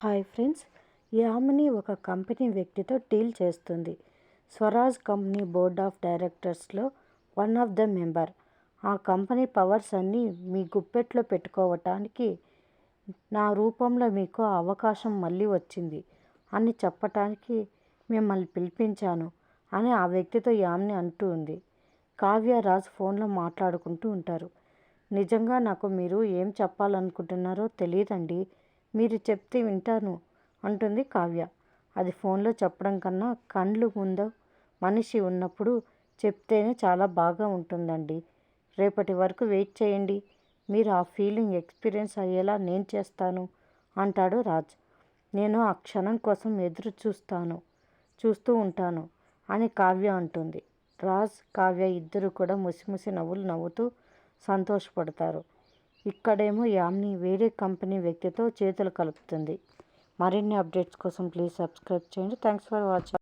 Hi friends Yamini ఒక company వ్యక్తితో deal చేస్తుంది. స్వరాజ్ కంపెనీ బోర్డ్ ఆఫ్ డైరెక్టర్స్లో వన్ ఆఫ్ ద మెంబర్. ఆ కంపెనీ పవర్స్ అన్నీ మీ గుప్పెట్లో పెట్టుకోవటానికి నా రూపంలో మీకు అవకాశం మళ్ళీ వచ్చింది అని చెప్పటానికి మిమ్మల్ని పిలిపించాను అని ఆ వ్యక్తితో యామిని అంటూ ఉంది. కావ్య రాజ్ ఫోన్లో మాట్లాడుకుంటూ ఉంటారు. నిజంగా నాకు మీరు ఏం చెప్పాలనుకుంటున్నారో తెలియదండి. మీరు చెప్తే వింటాను అంటుంది కావ్య. అది ఫోన్లో చెప్పడం కన్నా కండ్లు ముందు మనిషి ఉన్నప్పుడు చెప్తేనే చాలా బాగా ఉంటుందండి. రేపటి వరకు వెయిట్ చేయండి. మీరు ఆ ఫీలింగ్ ఎక్స్పీరియన్స్ అయ్యేలా నేను చేస్తాను అంటాడు రాజ్. నేను ఆ క్షణం కోసం ఎదురు చూస్తాను చూస్తూ ఉంటాను అని కావ్య అంటుంది. రాజ్ కావ్య ఇద్దరు కూడా ముసిముసి నవ్వులు నవ్వుతూ సంతోషపడతారు. ఇక్కడేమో యామ్ని వేరే కంపెనీ వ్యక్తితో చేతులు కలుపుతుంది. మరిన్ని అప్డేట్స్ కోసం ప్లీజ్ సబ్స్క్రైబ్ చేయండి. Thanks for watching.